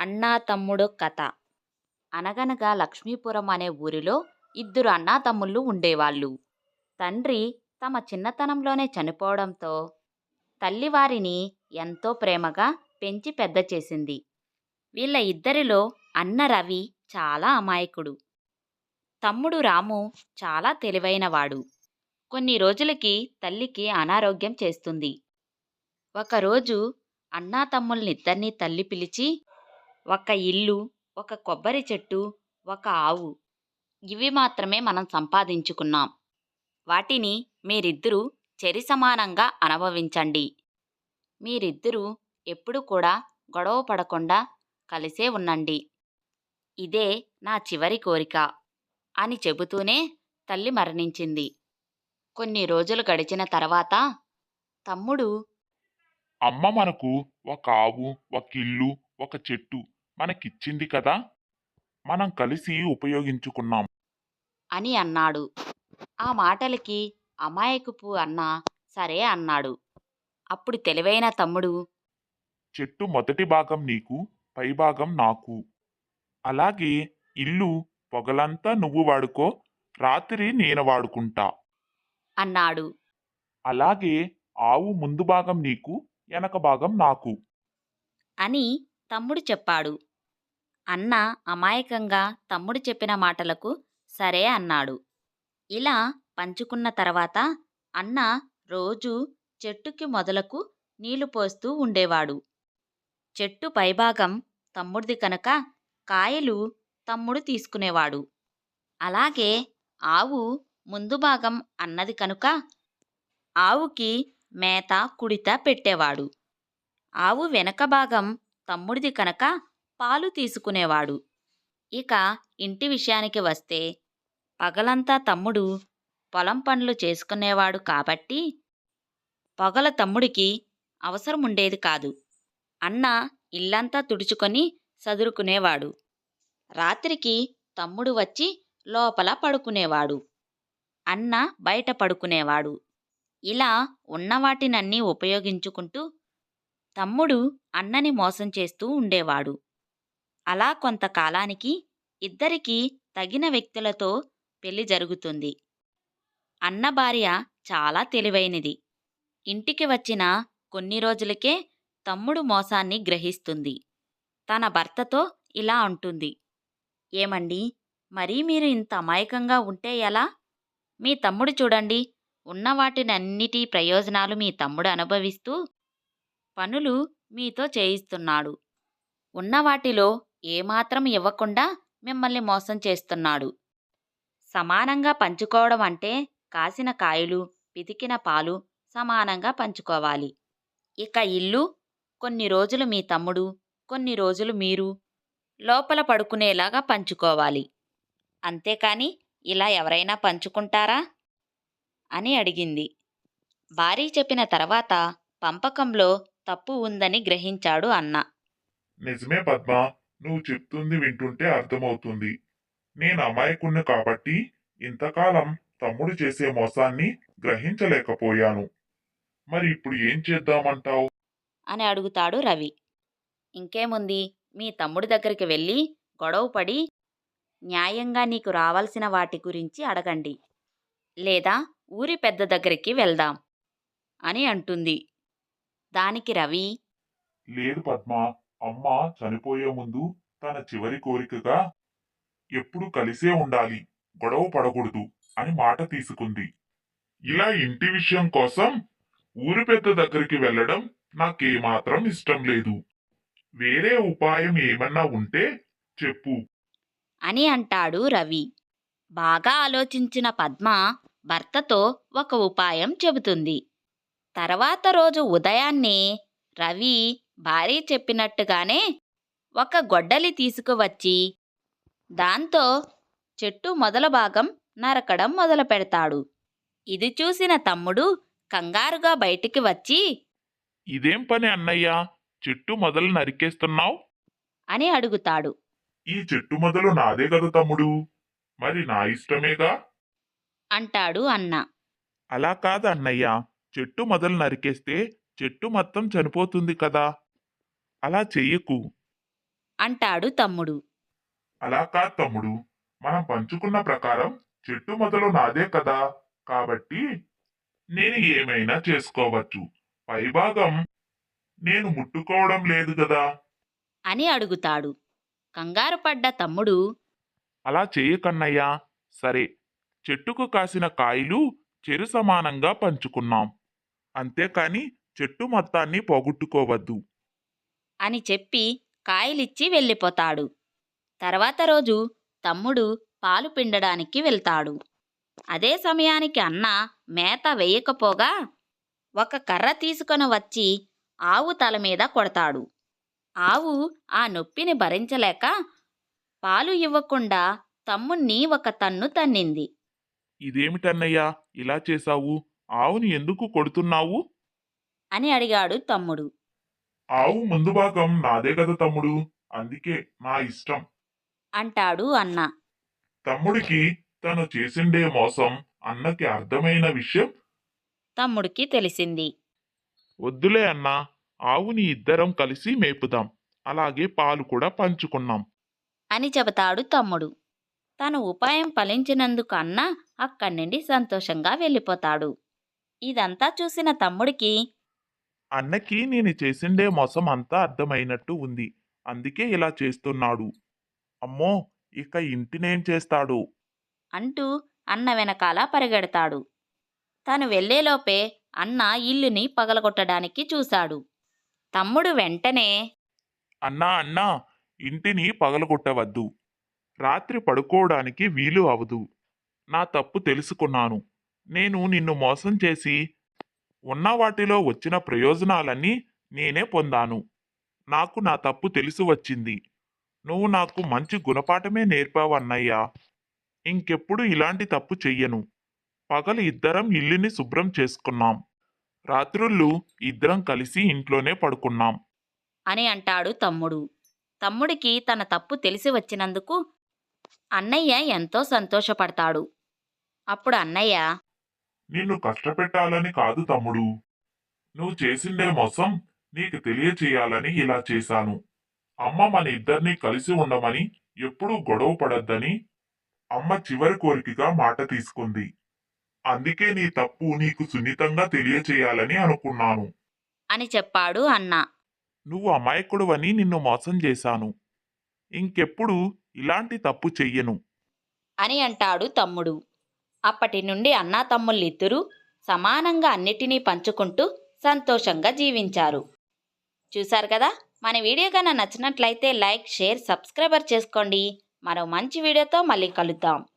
అన్నా తమ్ముడు కథ. అనగనగా లక్ష్మీపురం అనే ఊరిలో ఇద్దరు అన్నా తమ్ముళ్ళు ఉండేవాళ్ళు. తండ్రి తమ చిన్నతనంలోనే చనిపోవడంతో తల్లి వారిని ఎంతో ప్రేమగా పెంచి పెద్ద చేసింది. వీళ్ళ ఇద్దరిలో అన్న రవి చాలా అమాయకుడు. తమ్ముడు రాము చాలా తెలివైనవాడు. కొన్ని రోజులకి తల్లికి అనారోగ్యం చేస్తుంది. ఒకరోజు అన్నా తమ్ముళ్ళనిద్దరినీ తల్లి పిలిచి ఒక ఇల్లు ఒక కొబ్బరి చెట్టు ఒక ఆవు. ఇవి మాత్రమే మనం సంపాదించుకున్నాం. వాటిని మీరిద్దరూ చెరి సమానంగా అనుభవించండి. మీరిద్దరూ ఎప్పుడు కూడా గొడవ పడకుండా కలిసే ఉండండి. ఇదే నా చివరి కోరిక అని చెబుతూనే తల్లి మరణించింది. కొన్ని రోజులు గడిచిన తర్వాత తమ్ముడు అమ్మ మనకు ఒక ఆవు ఒక ఇల్లు ఒక చెట్టు మనకిచ్చింది కదా మనం కలిసి ఉపయోగించుకున్నాం. అని అన్నాడు. ఆ మాటలకి అమాయకుపు అన్న సరే అన్నాడు. అప్పుడు తెలివైన తమ్ముడు చెట్టు మొదటి భాగం నీకు పై భాగం నాకు. అలాగే ఇల్లు పొగలంతా నువ్వు వాడుకో రాత్రి నేను వాడుకుంటా. అన్నాడు. అలాగే ఆవు ముందు భాగం నీకు వెనక భాగం నాకు. అని తమ్ముడు చెప్పాడు. అన్న అమాయకంగా తమ్ముడు చెప్పిన మాటలకు సరే అన్నాడు. ఇలా పంచుకున్న తర్వాత అన్న రోజు చెట్టుకి మొదలకు నీళ్ళు పోస్తూ ఉండేవాడు. చెట్టు పైభాగం తమ్ముడిది కనుక కాయలు తమ్ముడు తీసుకునేవాడు. అలాగే ఆవు ముందు భాగం అన్నది కనుక ఆవుకి మేత కుడిత పెట్టేవాడు. ఆవు వెనక భాగం తమ్ముడిది కనుక పాలు తీసుకునేవాడు. ఇక ఇంటి విషయానికి వస్తే పగలంతా తమ్ముడు పొలం పనులు చేసుకునేవాడు కాబట్టి పగల తమ్ముడికి అవసరం ఉండేది కాదు. అన్న ఇల్లంతా తుడుచుకొని సదురుకునేవాడు. రాత్రికి తమ్ముడు వచ్చి లోపల పడుకునేవాడు. అన్న బయట పడుకునేవాడు. ఇలా ఉన్నవాటినన్నీ ఉపయోగించుకుంటూ తమ్ముడు అన్నని మోసం చేస్తూ ఉండేవాడు. అలా కొంతకాలానికి ఇద్దరికీ తగిన వ్యక్తులతో పెళ్ళి జరుగుతుంది. అన్న భార్య చాలా తెలివైనది. ఇంటికి వచ్చిన కొన్ని రోజులకే తమ్ముడు మోసాన్ని గ్రహిస్తుంది. తన భర్తతో ఇలా అంటుంది. ఏమండి మరీ మీరు ఇంత అమాయకంగా ఉంటే ఎలా? మీ తమ్ముడు చూడండి ఉన్న వాటినన్నిటి ప్రయోజనాలు మీ తమ్ముడు అనుభవిస్తూ పనులు మీతో చేయిస్తున్నాడు. ఉన్న వాటిలో ఏమాత్రం ఇవ్వకుండా మిమ్మల్ని మోసం చేస్తున్నాడు. సమానంగా పంచుకోవడం అంటే కాసిన కాయలు పితికిన పాలు సమానంగా పంచుకోవాలి. ఇక ఇల్లు కొన్ని రోజులు మీ తమ్ముడు కొన్ని రోజులు మీరు లోపల పడుకునేలాగా పంచుకోవాలి. అంతేకాని ఇలా ఎవరైనా పంచుకుంటారా? అని అడిగింది. భారీ చెప్పిన తర్వాత పంపకంలో తప్పు ఉందని గ్రహించాడు అన్న. నిజమే పద్మ. నువ్వు చెప్తుంది వింటుంటే అర్థమవుతుంది. నేను అమాయకుణ్ణి కాబట్టి ఇంతకాలం తమ్ముడు చేసే మోసాన్ని గ్రహించలేకపోయాను. మరి ఇప్పుడు ఏం చేద్దామంటావు? అని అడుగుతాడు రవి. ఇంకేముంది? మీ తమ్ముడి దగ్గరికి వెళ్ళి గొడవపడి న్యాయంగా నీకు రావాల్సిన వాటి గురించి అడగండి. లేదా ఊరి పెద్ద దగ్గరికి వెళ్దాం అని అంటుంది. దానికి రవి లేదు పద్మ అమ్మ చనిపోయే ముందు తన చివరి కోరికగా ఎప్పుడు కలిసే ఉండాలి గొడవ పడకూడదు అని మాట తీసుకుంది. ఇలా ఇంటి విషయం కోసం ఊరి పెద్ద దగ్గరికి వెళ్ళడం నాకేమాత్రం ఇష్టం లేదు. వేరే ఉపాయం ఏమన్నా ఉంటే చెప్పు. అని అంటాడు రవి. బాగా ఆలోచించిన పద్మ భర్తతో ఒక ఉపాయం చెబుతుంది. తర్వాత రోజు ఉదయాన్నే రవి భార్య చెప్పినట్టుగానే ఒక గొడ్డలి తీసుకువచ్చి దాంతో చెట్టు మొదల భాగం నరకడం మొదలు పెడతాడు ఇది చూసిన తమ్ముడు కంగారుగా బయటికి వచ్చి ఇదేం పని అన్నయ్య? చెట్టు మొదలు నరికేస్తున్నావు? అని అడుగుతాడు. ఈ చెట్టు మొదలు నాదే కదా తమ్ముడు? మరి నా ఇష్టమేగా? అంటాడు అన్న. అలా కాదు అన్నయ్య చెట్టు మొదలు నరికేస్తే చెట్టు మొత్తం చనిపోతుంది కదా. అలా చెయ్యకు అంటాడు తమ్ముడు. అలా కాదు తమ్ముడు. మనం పంచుకున్న ప్రకారం చెట్టు మొదలు నాదే కదా. కాబట్టి నేను ఏమైనా చేసుకోవచ్చు. పైభాగం నేను ముట్టుకోవడం లేదు కదా. అని అడుగుతాడు. కంగారు పడ్డ తమ్ముడు. అలా చేయకన్నయ్యా సరే. చెట్టుకు కాసిన కాయలు చెరు సమానంగా పంచుకున్నాం. అంతేకాని చెట్టు మొత్తాన్ని పోగొట్టుకోవద్దు. అని చెప్పి కాయలిచ్చి వెళ్ళిపోతాడు. తర్వాత రోజు తమ్ముడు పాలు పిండడానికి వెళ్తాడు. అదే సమయానికి అన్న మేత వేయకపోగా ఒక కర్ర తీసుకొని వచ్చి ఆవు తల మీద కొడతాడు. ఆవు ఆ నొప్పిని భరించలేక పాలు ఇవ్వకుండా తమ్ముణ్ణి ఒక తన్ను తన్నింది. ఇదేమిటన్నయ్యా? ఇలా చేశావు? ఆవుని ఎందుకు కొడుతున్నావు? అని అడిగాడు తమ్ముడు. ఆవు ముందు భాగం నాదే కదా తమ్ముడు? అందుకే నా ఇష్టం. అంటాడు అన్న. తమ్ముడికి తను చేసిండే మోసం అన్నకి అర్థమైన విషయం? తమ్ముడికి తెలిసింది. వద్దులే అన్నా ఆవుని ఇద్దరం కలిసి మేపుదాం. అలాగే పాలు కూడా పంచుకున్నాం. అని చెబుతాడు తమ్ముడు. తను ఉపాయం ఫలించినందుకు అన్న అక్కడి నుండి సంతోషంగా వెళ్ళిపోతాడు. ఇదంతా చూసిన తమ్ముడికి అన్నకి నేను చేసిండే మోసం అంతా అర్థమైనట్టు ఉంది. అందుకే ఇలా చేస్తున్నాడు. అమ్మో! ఇక ఇంటినేం చేస్తాడు? అంటూ అన్న వెనకాల పరిగెడతాడు. తను వెళ్ళేలోపే అన్న ఇల్లుని పగలగొట్టడానికి చూశాడు. తమ్ముడు వెంటనే అన్నా అన్నా! ఇంటిని పగలగొట్టవద్దు. రాత్రి పడుకోవడానికి వీలు అవదు. నా తప్పు తెలుసుకున్నాను. నేను నిన్ను మోసం చేసి ఉన్న వాటిలో వచ్చిన ప్రయోజనాలన్నీ నేనే పొందాను. నాకు నా తప్పు తెలిసి వచ్చింది. నువ్వు నాకు మంచి గుణపాఠమే నేర్పావన్నయ్యా ఇంకెప్పుడు ఇలాంటి తప్పు చెయ్యను. పగలు ఇద్దరం ఇల్లుని శుభ్రం చేసుకున్నాం. రాత్రుళ్ళు ఇద్దరం కలిసి ఇంట్లోనే పడుకున్నాం. అని అంటాడు తమ్ముడు. తమ్ముడికి తన తప్పు తెలిసి వచ్చినందుకు అన్నయ్య ఎంతో సంతోషపడతాడు. అప్పుడు అన్నయ్య నిన్ను కష్టపెట్టాలని కాదు తమ్ముడు. నువ్వు చేసిండే మోసం నీకు తెలియచేయాలని ఇలా చేశాను. అమ్మ మన ఇద్దరినీ కలిసి ఉండమని ఎప్పుడూ గొడవ పడొద్దని అమ్మ చివరి కోరికగా మాట తీసుకుంది. అందుకే నీ తప్పు నీకు సున్నితంగా తెలియచేయాలని అనుకున్నాను. అని చెప్పాడు అన్న. నువ్వు అమాయకుడువని నిన్ను మోసం చేశాను. ఇంకెప్పుడు ఇలాంటి తప్పు చెయ్యను. అని అంటాడు తమ్ముడు. అప్పటి నుండి అన్నా తమ్ముళ్ళిద్దరూ సమానంగా అన్నిటినీ పంచుకుంటూ సంతోషంగా జీవించారు. చూశారు కదా? మన వీడియో కన్నా నచ్చినట్లయితే లైక్ షేర్ సబ్స్క్రైబర్ చేసుకోండి. మరో మంచి వీడియోతో మళ్ళీ కలుద్దాం.